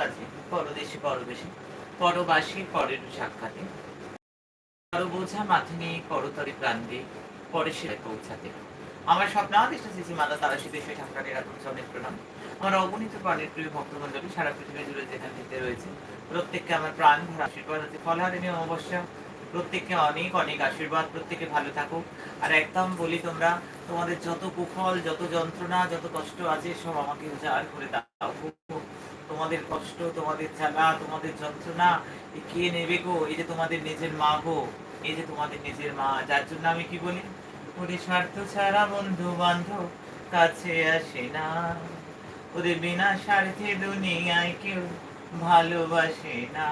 কাজে পরদেশে পরদেশে পরবাসী পরের সাক্ষাতে। পর বোঝা মাথে নিয়ে করতরি প্রাণ দিয়ে পরে পৌঁছাতে। আমার তারা দেশে অনেক প্রণাম। আমার অগণিত প্রাণের প্রিয় সারা পৃথিবী জুড়ে রয়েছে, প্রত্যেককে আমার প্রাণ ভরা আশীর্বাদ আছে। অমাবস্যা। প্রত্যেককে অনেক অনেক আশীর্বাদ। প্রত্যেকে ভালো থাকো। আর একদম বলি তোমরা, তোমাদের যত কুফল, যত যন্ত্রণা, যত কষ্ট আছে, সব আমাকে উজাড় করে দাও। তোমাদের কষ্ট, তোমাদের জ্বালা তোমাদের যন্ত্রণা কে নেবে গো? এই যে তোমাদের নিজের মা গো, এই যে তোমাদের নিজের মা, যার জন্য আমি কি বলি? ওরে স্বার্থ ছাড়া বন্ধু বান্ধব কাছে আসে না। ওদের বিনা স্বার্থে দুনিয়ায় কেউ ভালোবাসে না।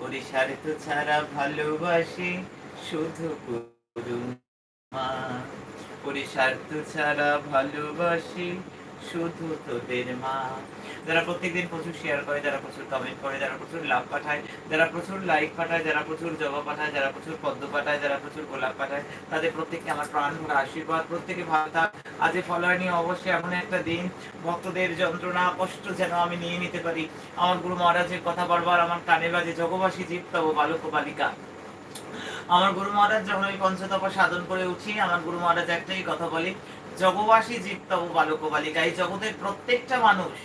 ওরে স্বার্থ ছাড়া ভালোবাসে শুধু করুণা। ওরে স্বার্থ ছাড়া ভালোবাসে শুধু তোদের মা। যারা প্রত্যেকদিন প্রচুর শেয়ার করে, যারা প্রচুর কমেন্ট করে, যারা প্রচুর লাভ পাঠায়, যারা প্রচুর লাইক পাঠায়, যারা প্রচুর জবা পাঠায়, যারা প্রচুর পদ্ম পাঠায়, যারা প্রচুর গোলাপ পাঠায়, তাদের প্রত্যেককে আমার প্রাণ আশীর্বাদ। প্রত্যেকে ভালো থাক। আজ ফলোয়ার নিয়ে অবশ্যই এমন একটা দিন। ভক্তদের যন্ত্রণা, কষ্ট যেন আমি নিয়ে নিতে পারি। আমার গুরু মহারাজের কথা বারবার আমার কানে বাজে, জগবাসী জীব, তব বালক বালিকা। আমার গুরু মহারাজ যখন আমি পঞ্চতপ সাধন করে উঠি, আমার গুরু মহারাজ একটাই কথা বলে জগবাসী জীব তব বালক বালিকা এই জগতের প্রত্যেকটা মানুষ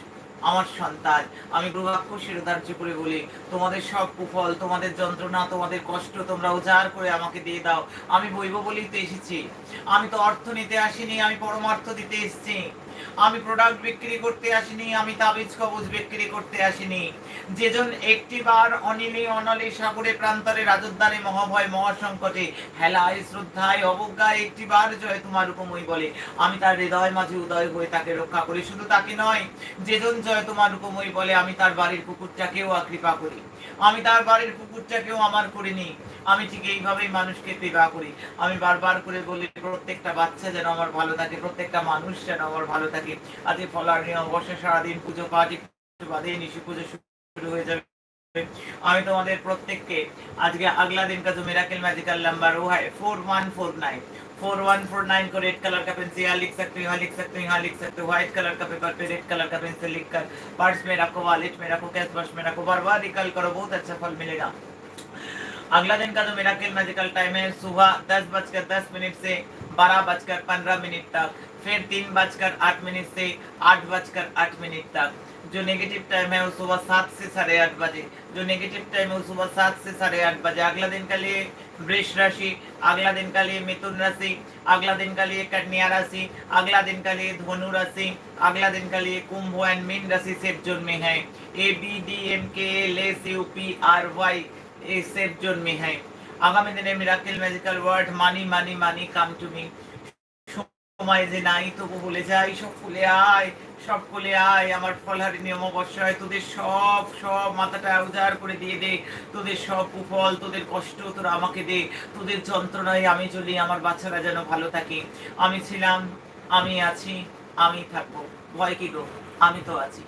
আমার সন্তান। আমি প্রভাক্ষ শিরোধার্য করে বলি, তোমাদের সব কুফল, তোমাদের যন্ত্রণা, তোমাদের কষ্ট তোমরা উজাড় করে আমাকে দিয়ে দাও। আমি বইব বলেই তো এসেছি। আমি তো অর্থ নিতে আসিনি, আমি পরমার্থ দিতে এসেছি। আমি প্রোডাক্ট বিক্রি করতে আসিনি, আমি তাবিজ কবজ বিক্রি করতে আসিনি। যেজন একটিবার অনিলে অনলে সাগরে প্রান্তরে রাজদ্বারে মহাভয় মহাসংকটে, হেলায় শ্রদ্ধায় অবজ্ঞায় একটিবার জয় তোমার উপময় বলে। আমি তার হৃদয় মাঝে উদয় হয়ে তাকে রক্ষা করি, শুধু তাকে নয়, যেজন জয় তোমার উপময় বলে, আমি তার বাড়ির কুকুরটাকেও কৃপা করি। আমি তার বাড়ির কুকুরটাকেও আমার করিনি, আমি ঠিক এইভাবেই মানুষকে কৃপা করি। আমি বারবার করে বলি, প্রত্যেকটা বাচ্চা যেন আমার ভালো থাকে, প্রত্যেকটা মানুষ যেন আমার ভালো থাকে। আজকে ফলার নিয়ম বসে সারাদিন পুজো পাঠ একটু বাদে নিশি পুজো শুরু হয়ে যাবে আমি তোমাদের প্রত্যেককে আজকে আগলা দিন का जो मिराकल मैजिकल नंबर वो है four one four nine four one four nine को रेड कलर का पेन से यहाँ लिख सकते हो यहाँ लिख सकते हो यहाँ लिख सकते हो व्हाइट कलर का पेपर पे रेड कलर का पेन से लिख कर पर्स में रखो वॉलेट में रखो कैश पर्स में रखो बार बार रिकल करो बहुत अच्छा फल मिलेगा अगला दिन का जो मिराकल मैजिकल टाइम है सुबह दस बजकर दस मिनट से बारह बजकर पंद्रह मिनट तक, फिर तीन बजकर आठ मिनट से आठ बजकर आठ मिनट तक। जो नेगेटिव टाइम है वो सुबह सात से साढ़े आठ बजे। जो नेगेटिव टाइम है वो सुबह सात से साढ़े आठ बजे। अगला दिन का लिए वृष राशि, अगला दिन का लिए मिथुन राशि, अगला दिन का लिए कन्या राशि, अगला दिन का लिए धनु राशि, अगला दिन का लिए कुंभ एंड मीन राशि सेफ़ जोन में है। A B D M K L S U P R Y safe zone में है। আগামী দিনে miracle magical word, money money money, come to me. সময় যে নাই, তবু বলে যাই, সব ফুলে আয়, সব ফুলে আয়। আমার ফলহারি নিয়ম অবশ্যই তোদের সব সব মাথাটা উজাড় করে দিয়ে দে। তোদের সব কুফল, তোদের কষ্ট তোরা আমাকে দে। তোদের যন্ত্রণায় আমি চলি আমার বাচ্চারা যেন ভালো থাকে। আমি ছিলাম, আমি আছি, আমি থাকব। ভয় কি গো? আমি তো আছি।